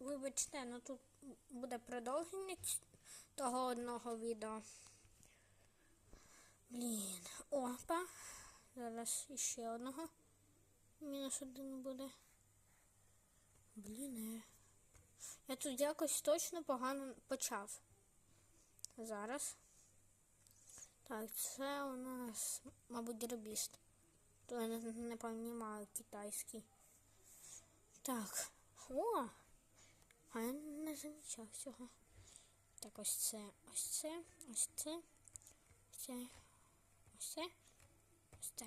вибачте, ну тут буде продовження того одного відео. Блін. Опа. Зараз іще одного. Мінус один буде. Блін. е. Я тут якось точно погано почав. Зараз. Так, це у нас, мабуть, дробіст. То я не, не пам'ятаю китайський. Так. О! А я не замічав цього. Так, ось це, ось це, ось це, ось це, ось це, ось це.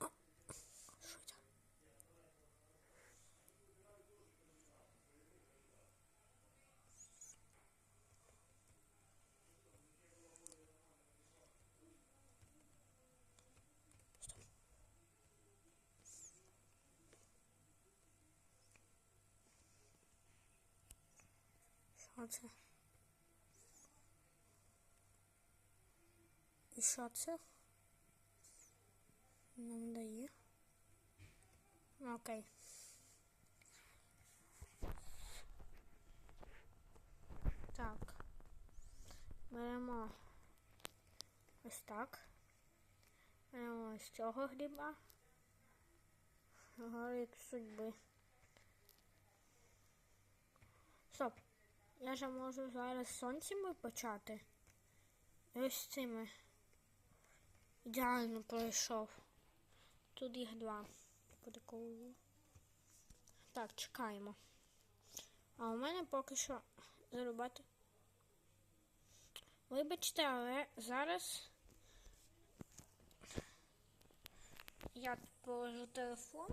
О, Що це? Що це? І що? Нам дає. Окей. Так. Беремо ось так. Беремо ось цього гриба. Горик судьби. Стоп. Я же можу зараз сонцями почати. Ось цими. Ідеально пройшов. Тут їх два. Прикольно. Так, чекаємо. А у мене поки що зарубати. Вибачте, але зараз я положу телефон,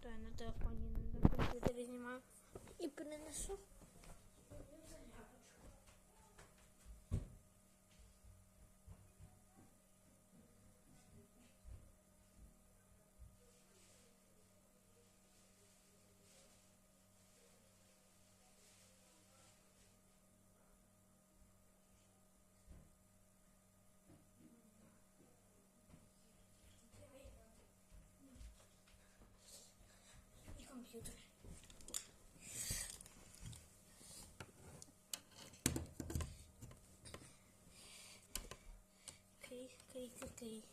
то я на телефоні не комп'ютері знімаю і принесу. І комп'ютер. Окей.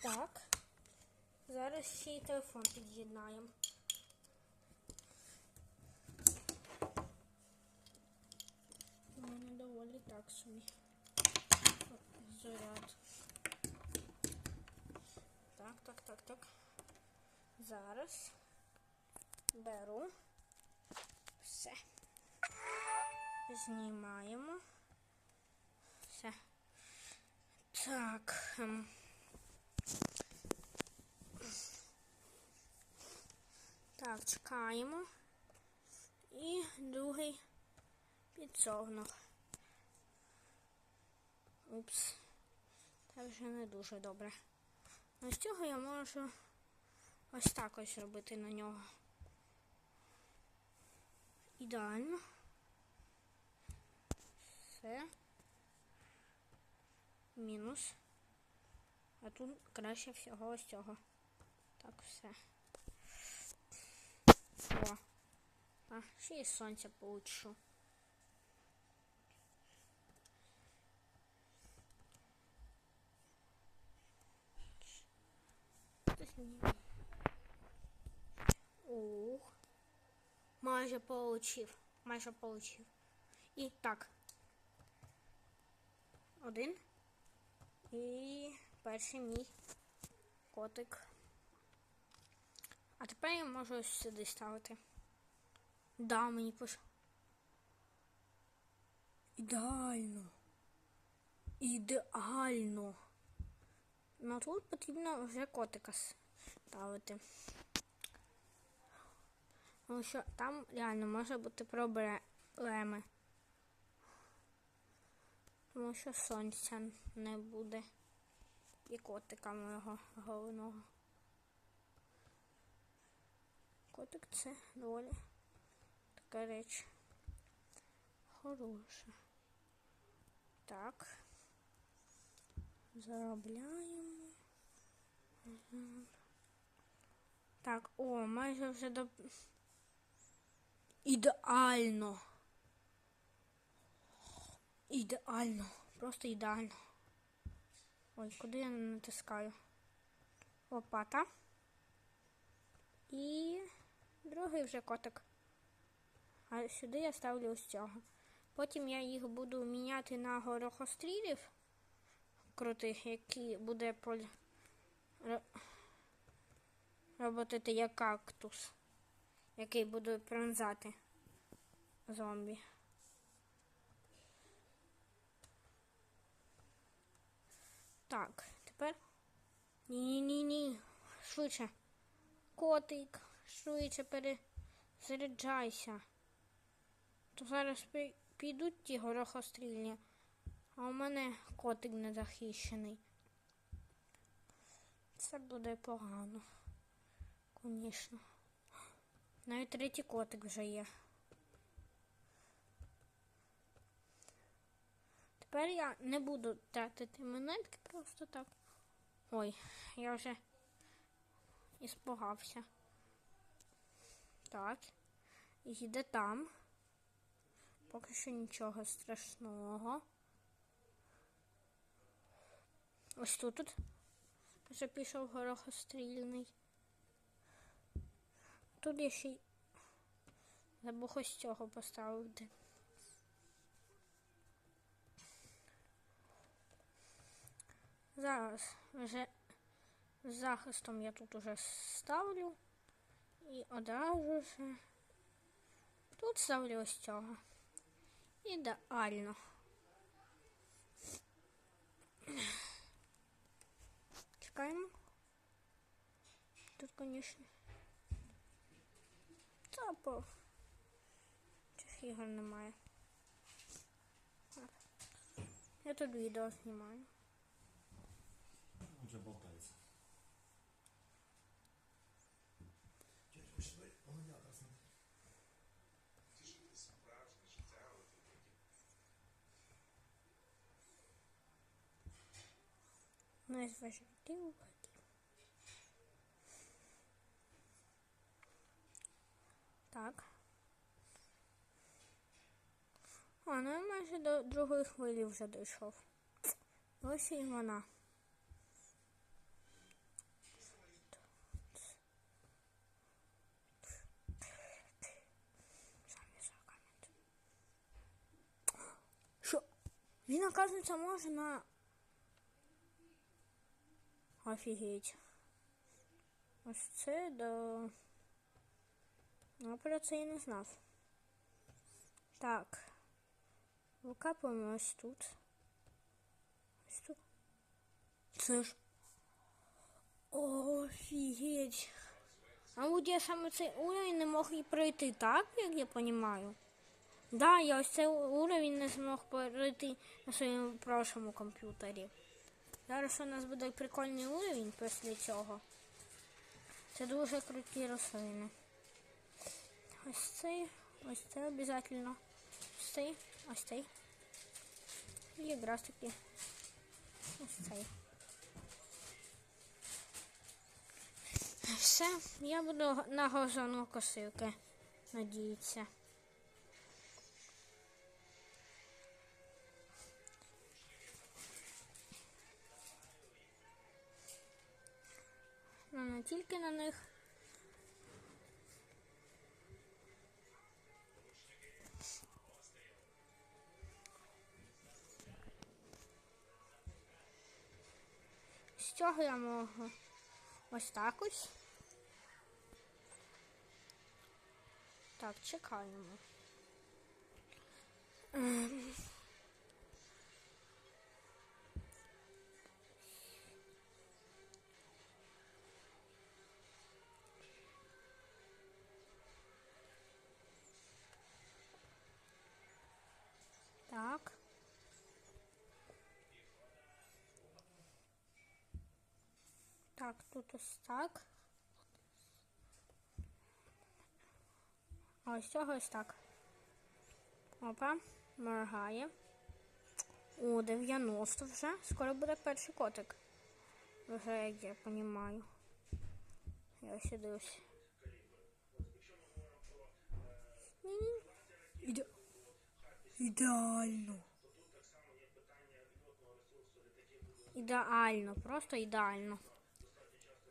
Так. Зараз ще й телефон під'єднаємо. У мене доволі так собі. Заряд. Так, так, так, так. Зараз беру. Все. Знімаємо. Все. Так. ем. Так, чекаємо. І другий підсогнув. Упс. Це вже не дуже добре. Ну, з цього я можу ось так ось робити на нього. Ідеально. Все. Мінус. А тут краще всього ось цього. Так, все. О. А, ще й сонця получу. Ух. Майже получив. Майже получив. І так. Один. І перший мій котик. А тепер я можу ось сюди ставити. Да, мені пош... Ідеально. Ідеально. Ну тут потрібно вже котика ставити. Тому що там реально може бути проблеми. Тому що сонця не буде. І котика мого головного. Котик це доволі така реч. Хороша. Так. Заробляємо. Так, о, майже вже до. Ідеально. Ідеально. Просто ідеально. Ой, куди я натискаю? Лопата. І другий вже котик. А сюди я ставлю ось цього. Потім я їх буду міняти на горохострілів крутих, які буде поль... ро- роботити як кактус, який буде пронзати зомбі. Так, тепер. Ні-ні-ні. Швидше. Котик, швидше перезаряджайся. То зараз підуть ті горохострільні, а у мене котик незахищений. Це буде погано. Звісно. Навіть третій котик вже є. Тепер я не буду тратити монетки просто так. Ой, я вже іспугався. Так. Їде там. Поки що нічого страшного. Ось тут вже пішов горохострільний. Тут я ще й забув ось цього поставити. Зараз вже з захистом я тут уже ставлю. І одразу ж тут ставлю ось цього. Ідеально. Чекаємо. Тут, звісно. По цих ігор немає. Так. Я тут відео знімаю. Вже болтається. Дядь, пішли, О, ну я майже до другої хвилі вже дійшов. Ось і вона. Що? Він, оказується, може на... Офігеть. Ось це да. Ну, про це я не знав. Так. Викапуємо ось тут. Ось тут. Це ж. Офігеть. А от я саме цей уровень не мог і пройти, так, як я розумію? Да, я ось цей уровень не змог пройти на своєму прошлому комп'ютері. Зараз у нас буде прикольний уровень після цього. Це дуже круті рослини. Ось цей, ось це обов'язково. Ось цей, ось цей. Якраз таки ось цей. Все, я буду на газону косилки, надіються. Ну, не тільки на них. Цього я можу ось так ось. Так, чекаємо. Так, тут ось так. А ось цього ось так. Опа, моргає. О, 90 вже. Скоро буде перший котик. Вже як я розумію. Я ось дивлюсь. Іде... Ідеально. Ідеально, просто ідеально.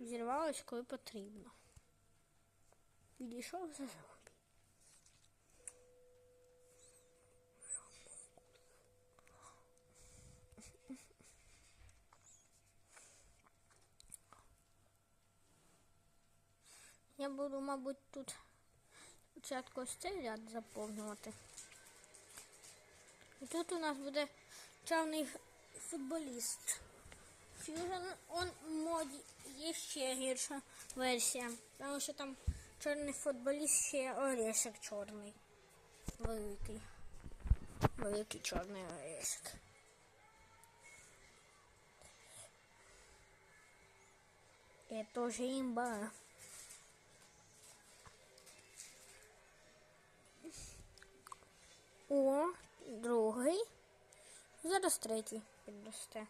Зірвалось, коли потрібно. Відійшов за зомбі. Я буду, мабуть, тут спочатку ось цей ряд заповнювати. І тут у нас буде чорний ф- футболіст. Fusion он моді є ще гірша версія. Тому що там чорний футболіст ще орешек чорний. Великий. Великий чорний орешек. І теж імба. О, другий. Зараз третій підросте.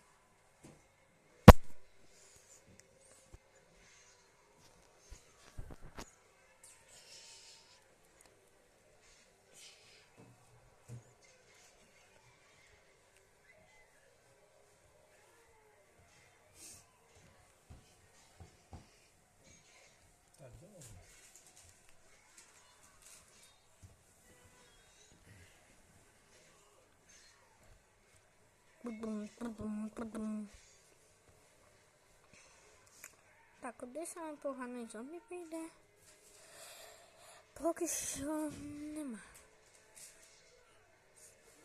Так, куди саме поганий зомбі прийде? Поки що нема.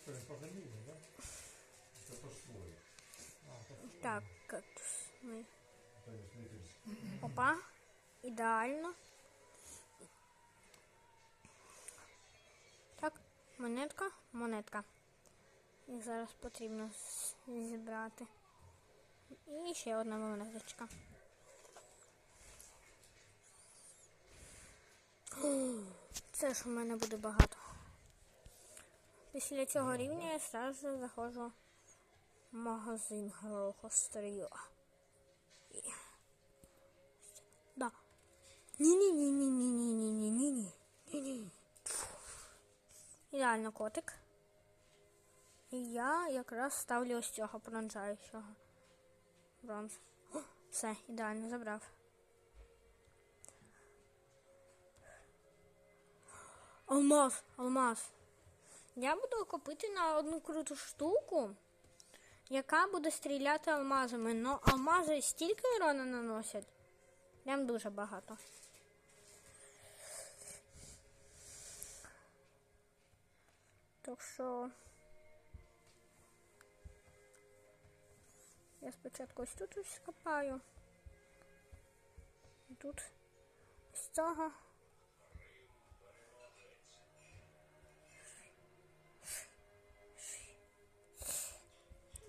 Це. Так, кактус. Ми. Опа. Ідеально. Так, монетка, монетка. Їх зараз потрібно зібрати. І ще одна монеточка. Це ж у мене буде багато. Після цього рівня я одразу заходжу в магазин Грохостріла. Да. Ні-ні-ні-ні-ні-ні-ні-ні-ні. Ні-ні. Ідеально котик. І я якраз ставлю ось цього пронжаючого. Бронз. Все, ідеально забрав. Алмаз, алмаз. Я буду купити на одну круту штуку, яка буде стріляти алмазами. Но алмази стільки урона наносять. Прям дуже багато. Так що я спочатку ось тут ось скопаю. Тут з цього.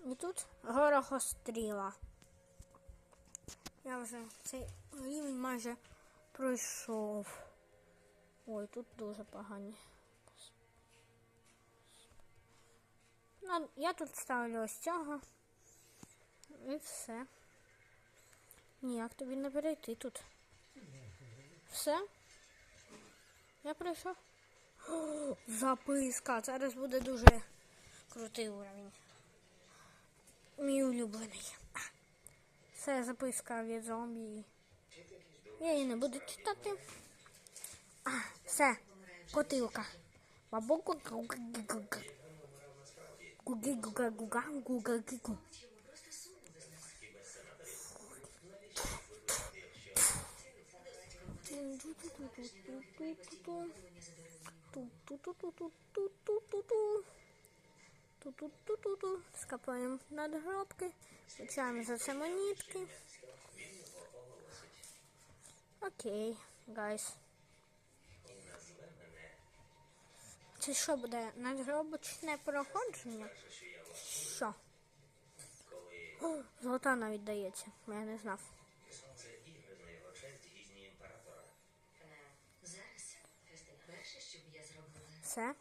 І тут горохостріла. Я вже цей рівень майже пройшов. Ой, тут дуже погані. Ну, я тут ставлю ось цього. І все. Ніяк тобі не перейти тут. Все? Я прийшов. О, записка. Зараз буде дуже крутий уровень. Мій улюблений. Це записка від зомбі. Я її не буду читати. А, все, котилка. Бабука гуга гуга Гуги гуга гуга гуга гуга Ту-ту-ту-ту-ту-ту-ту-ту. Скапаємо надгробки, включаємо за це монетки. Окей, гайс. Це що буде? Надгробочне проходження? Що? О, золота навіть дається, я не знав. Все.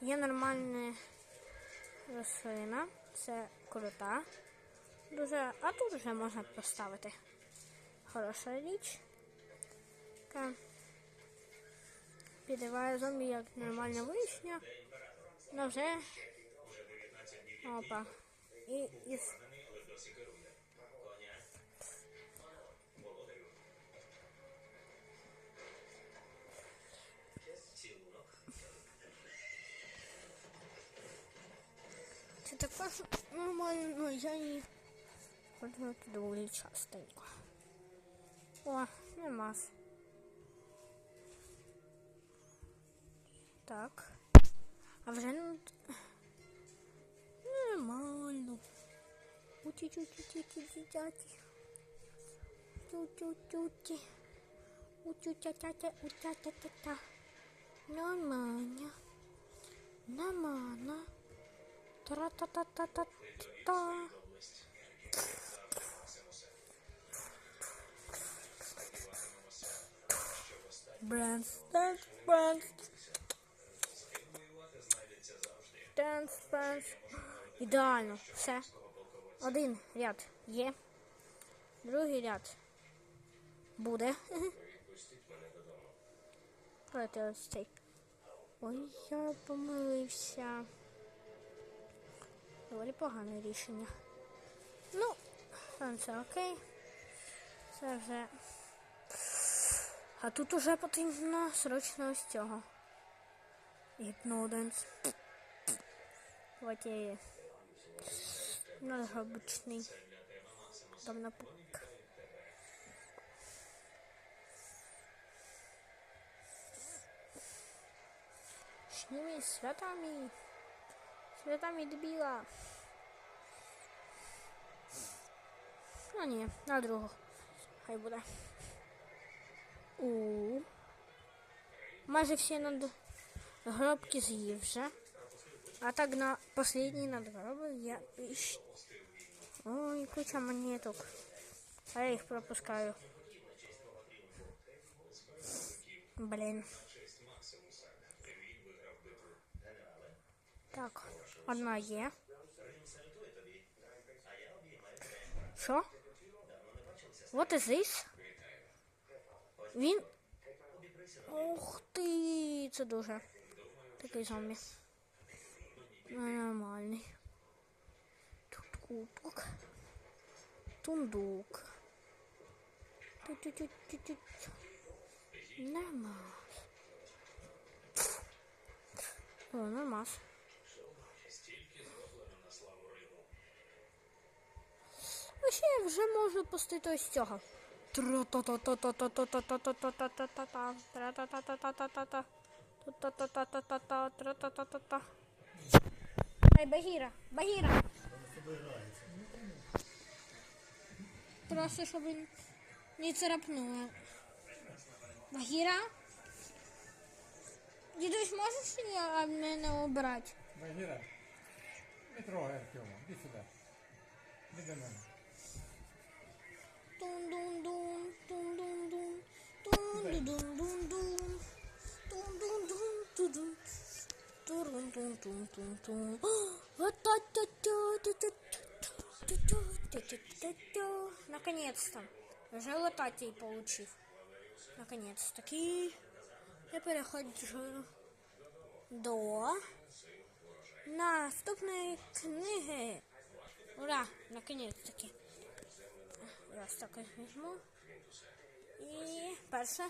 Є нормальна рослина. Це крута. Дуже. А тут вже можна поставити. Хороша річ. Така. Підриває зомбі як нормальна вишня. Ну вже. Опа. І, і... також нормально, ну я її ходжу доволі частенько. О, нема. Так. А вже ну, нормально. Уті-ті-ті-ті-ті-ті. Тю-тю-тю-ті. Утю-тя-тя-тя, утя-тя-тя-тя. Нормально. Нормально. Тра-та-та-та-та-та. Бренс, дэнс, бренс. Дэнс, бренс. Ідеально, все. Один ряд є. Другий ряд буде. Давайте ось цей. Ой, я помилився. Доволі погане рішення. Ну, це окей. Це вже. А тут уже потрібно срочно ось цього. Гіпноденс. Давайте обычный. Там на пук. Сними святами. Святами дебіла. А ні, на другу. Хай буде. У. Майже всі надгробки з'їв вже. А так на последній надгробок я іщ. Ой, куча монеток. А я їх пропускаю. Блін. Так, одна є. Що? What is this? Він. Ух ти! Це дуже. Такий зомбі. Ну, Нормальний. Тут кубок. Тундук. Тю-тю-тю-тю-тю. Нормас. О, нормас. А ще я вже можу пустити ось цього. Ай, Багіра, Багіра. Просто, щоб він не царапнула. Багіра? Дідусь, можеш мене обрати? Багіра, не трогай Артема, іди сюди. Іди до мене. О, ва-та-та-та-та-та-та-та-та-та-та. Наконец-то. Вже получив. Наконец-таки. Я переходжу до наступної книги. Ура! Наконец-таки. Я ось так ось візьму. І перше.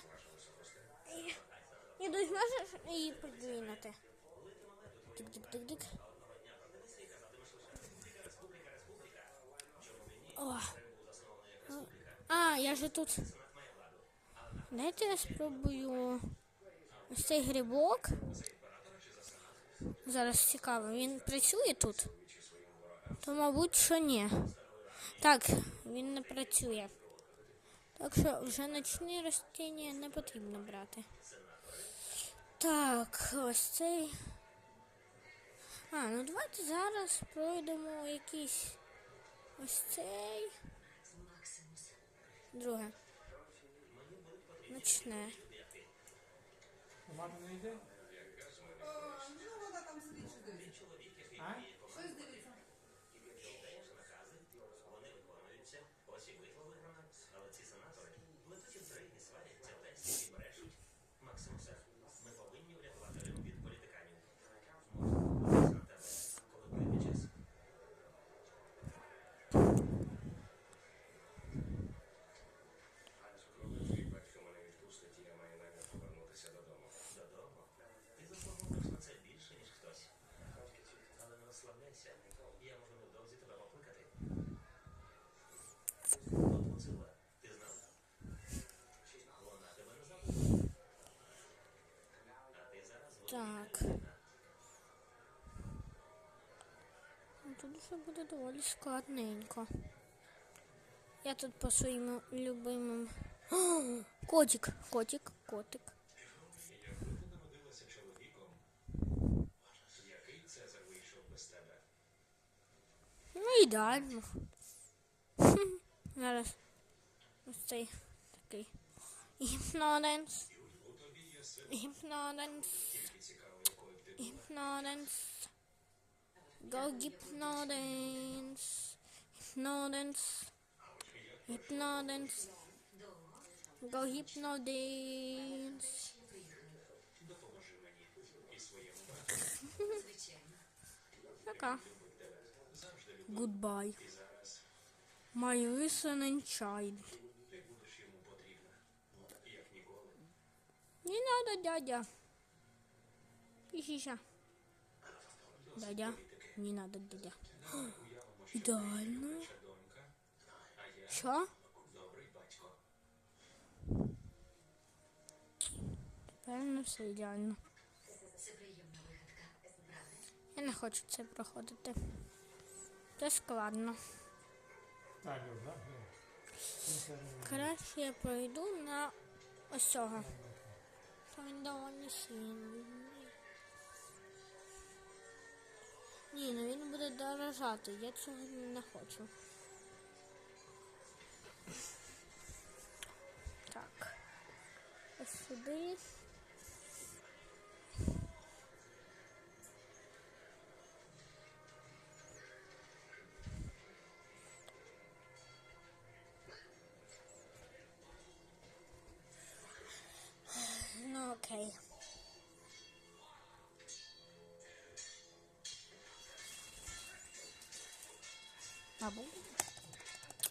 І, і можеш її подвинути. Дик-дик-дик-дик. О. А, я же тут. Дайте я спробую ось цей грибок. Зараз цікаво, він працює тут? То, мабуть, що ні. Так, він не працює. Так що вже ночні ростіння не потрібно брати. Так, ось цей. А, ну давайте зараз пройдемо якийсь ось цей. Друге. Ночне. Мати не йде? А? Щось дивиться. Так. Ну, Тут все буде доволі складненько. Я тут по своїм любимим. О, Котик, котик, котик. Якби ти цікаво, якою б ти була. Hypnodance. Go hypnodance. Hypnodance. Hypnodance. Go hypnodance. Допоможи мені і своєму брату. Така. Завжди любив Goodbye. My listening child. Не надо, дядя. Ищи Дядя. Не надо, дядя. Ідеально. Що? не все ідеально. Я не хочу це проходити. Це складно. Краще я пройду на ось цього. То він доволі сильний. Ні, ну він буде дорожати, я цього не хочу. Так. Ось сюди. tá bom?